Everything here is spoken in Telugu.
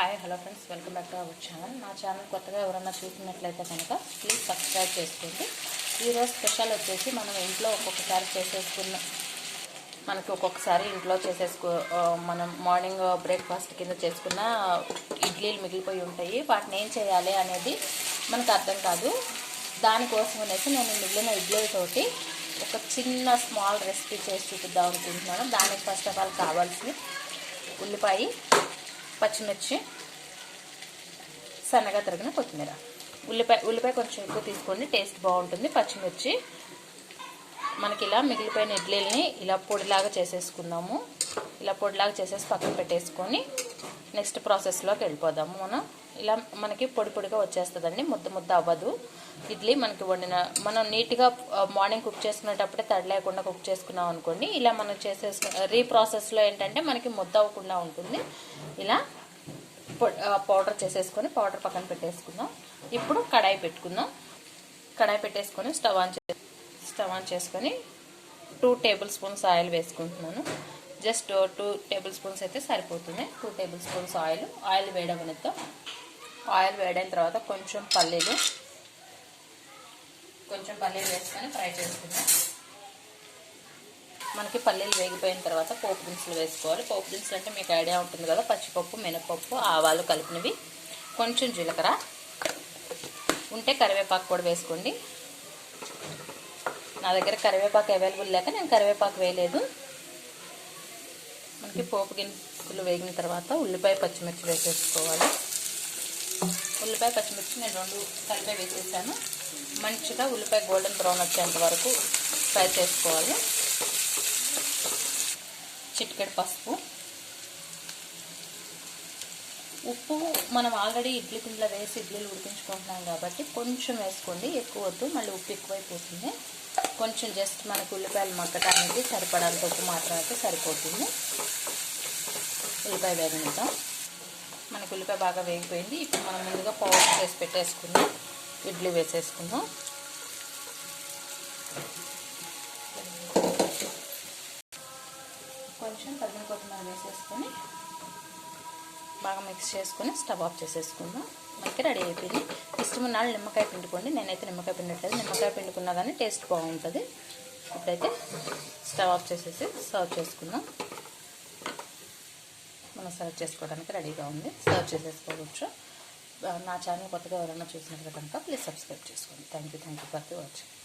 Hi hello friends welcome back to our channel. నా ఛానల్ కొత్తగా ఎవరైనా చూసినట్లయితే కనుక ప్లీజ్ సబ్స్క్రైబ్ చేసుకోండి. ఈరోజు స్పెషల్ వచ్చేసి మనం ఇంట్లో ఒక్కొక్కసారి చేసేసుకున్న మనకి ఒక్కొక్కసారి ఇంట్లో చేసేసుకో మనం మార్నింగ్ బ్రేక్ఫాస్ట్ కింద చేసుకున్న ఇడ్లీలు మిగిలిపోయి ఉంటాయి. వాటిని ఏం చేయాలి అనేది మనకు అర్థం కాదు. దానికోసం అనేసి నేను మిగిలిన ఇడ్లీలతోటి ఒక చిన్న స్మాల్ రెసిపీ చేసి చూపిద్దాం అనుకుంటున్నాను. దానికి ఫస్ట్ ఆఫ్ ఆల్ కావాల్సింది ఉల్లిపాయ పచ్చిమిర్చి సన్నగా తరిగిన కొత్తిమీర. ఉల్లిపాయ ఉల్లిపాయ కొంచెం ఎక్కువ తీసుకోండి టేస్ట్ బాగుంటుంది. పచ్చిమిర్చి మనకి ఇలా మిగిలిపోయిన ఇడ్లీలని ఇలా పొడిలాగా చేసేసుకుందాము. ఇలా పొడిలాగా చేసేసి పక్కన పెట్టేసుకొని నెక్స్ట్ ప్రాసెస్లోకి వెళ్ళిపోదాము. మనం ఇలా మనకి పొడి పొడిగా వచ్చేస్తుందండి. ముద్ద ముద్ద అవ్వదు. ఇడ్లీ మనకి వండిన మనం నీట్గా మార్నింగ్ కుక్ చేసుకునేటప్పుడే తడి లేకుండా కుక్ చేసుకున్నాం అనుకోండి ఇలా మనం చేసేసుకు రీప్రాసెస్లో ఏంటంటే మనకి ముద్ద అవ్వకుండా ఉంటుంది. ఇలా పౌడర్ చేసేసుకొని పౌడర్ పక్కన పెట్టేసుకుందాం. ఇప్పుడు కడాయి పెట్టుకుందాం. కడాయి పెట్టేసుకొని స్టవ్ ఆన్ చే స్టవ్ ఆన్ చేసుకొని టూ టేబుల్ స్పూన్స్ ఆయిల్ వేసుకుంటున్నాను. జస్ట్ టూ టేబుల్ స్పూన్స్ అయితే సరిపోతుంది. Two tablespoons oil. ఆయిల్ వేయడమనితో ఆయిల్ వేడైన తర్వాత కొంచెం పల్లీలు. కొంచెం పల్లీలు వేసుకొని ఫ్రై చేసుకుందాం. మనకి పల్లీలు వేగిపోయిన తర్వాత పోపు దినుసులు వేసుకోవాలి. పోపు దినుసులు అంటే మీకు ఐడియా ఉంటుంది కదా పచ్చిపప్పు మినపప్పు ఆవాలు కలిపినవి. కొంచెం జీలకర్ర. ఉంటే కరివేపాకు కూడా వేసుకోండి. నా దగ్గర కరివేపాకు అవైలబుల్ లేక నేను కరివేపాకు వేయలేదు. మనకి పోపు గిన్నెలు వేగిన తర్వాత ఉల్లిపాయ పచ్చిమిర్చి వేసేసుకోవాలి. ఉల్లిపాయ పచ్చిమిర్చి నేను రెండు కలిపే వేసేసాను. మంచిగా ఉల్లిపాయ గోల్డెన్ బ్రౌన్ వచ్చేంత వరకు ఫ్రై చేసుకోవాలి. చిటికెడు పసుపు. ఉప్పు మనం ఆల్రెడీ ఇడ్లీ పిండిలో వేసి ఇడ్లీలు ఉడికించుకుంటున్నాం కాబట్టి కొంచెం వేసుకోండి. ఎక్కువ వద్దు మళ్ళీ ఉప్పు ఎక్కువైపోతుంది. కొంచెం జస్ట్ మనకు ఉల్లిపాయలు మగ్గటానికి సరిపడాలంత ఉప్పు మాత్రమే అయితే సరిపోతుంది. ఉల్లిపాయ వేగనిద్దాం. మనకు ఉల్లిపాయ బాగా వేగిపోయింది. ఇప్పుడు మనం ముందుగా పౌడర్ చేసి పెట్టేసుకుందాం. ఇడ్లీ వేసేసుకుందాం. కొంచెం పదిహేను కొత్తిమీర వేసేసుకొని బాగా మిక్స్ చేసుకుని స్టవ్ ఆఫ్ చేసేసుకుందాం. మనకి రెడీ అయిపోయింది. ఇష్టం ఉన్న నిమ్మకాయ పిండుకోండి. నేనైతే నిమ్మకాయ పిండట్లేదు. నిమ్మకాయ పిండుకున్నా కానీ టేస్ట్ బాగుంటుంది. ఇప్పుడైతే స్టవ్ ఆఫ్ చేసేసి సర్వ్ చేసుకుందాం. మనం సర్వ్ చేసుకోవడానికి రెడీగా ఉంది. సర్వ్ చేసేసుకోవచ్చు. నా ఛానల్ కొత్తగా ఎవరైనా చూసినట్లు కనుక ప్లీజ్ సబ్స్క్రైబ్ చేసుకోండి. Thank you thank you for watching